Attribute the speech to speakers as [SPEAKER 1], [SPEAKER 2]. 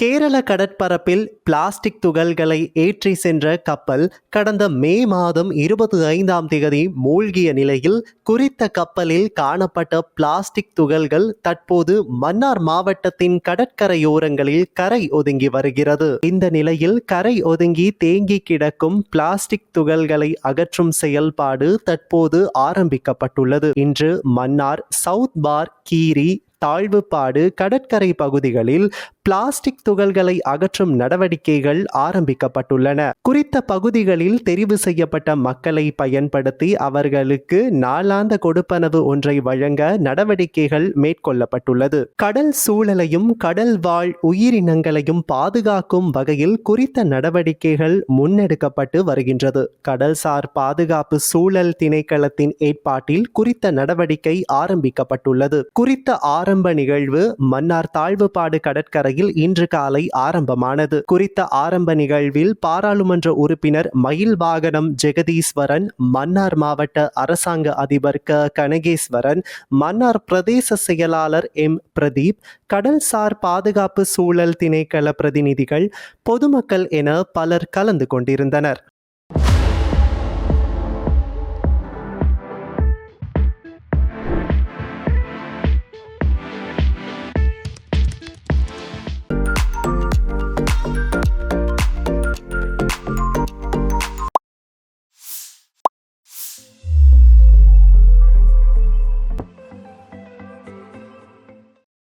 [SPEAKER 1] கேரள கடற்பரப்பில் பிளாஸ்டிக் துகள்களை ஏற்றி சென்ற கப்பல் கடந்த மே மாதம் இருபத்தி ஐந்தாம் தேதி மூழ்கிய நிலையில் குறித்த கப்பலில் காணப்பட்ட பிளாஸ்டிக் துகள்கள் தற்போது மன்னார் மாவட்டத்தின் கடற்கரையோரங்களில் கரை ஒதுங்கி வருகிறது. இந்த நிலையில் கரை ஒதுங்கி தேங்கி கிடக்கும் பிளாஸ்டிக் துகள்களை அகற்றும் செயல்பாடு தற்போது ஆரம்பிக்கப்பட்டுள்ளது. இன்று மன்னார் சவுத் பார் கீரி தாழ்வுப்பாடு கடற்கரை பகுதிகளில் பிளாஸ்டிக் துகள்களை அகற்றும் நடவடிக்கைகள் ஆரம்பிக்கப்பட்டுள்ளன. குறித்த பகுதிகளில் தெரிவு செய்யப்பட்ட மக்களை பயன்படுத்தி அவர்களுக்கு நாளாந்த கொடுப்பனவு ஒன்றை வழங்க நடவடிக்கைகள் மேற்கொள்ளப்பட்டுள்ளது. கடல் சூழலையும் கடல் வாழ் உயிரினங்களையும் பாதுகாக்கும் வகையில் குறித்த நடவடிக்கைகள் முன்னெடுக்கப்பட்டு வருகின்றது. கடல்சார் பாதுகாப்பு சூழல் திணைக்களத்தின் ஏற்பாட்டில் குறித்த நடவடிக்கை ஆரம்பிக்கப்பட்டுள்ளது. குறித்த ஆரம்ப நிகழ்வு மன்னார் தாழ்வுபாடு கடற்கரையில் இன்று காலை ஆரம்பமானது. குறித்த ஆரம்ப நிகழ்வில் பாராளுமன்ற உறுப்பினர் மயில் வாகனம் ஜெகதீஸ்வரன் மன்னார் மாவட்ட அரசாங்க அதிபர் க. கனகேஸ்வரன் மன்னார் பிரதேச செயலாளர் எம். பிரதீப் கடல்சார் பாதுகாப்பு சூழல் திணைக்கள பிரதிநிதிகள் பொதுமக்கள் என பலர் கலந்து கொண்டிருந்தனர்.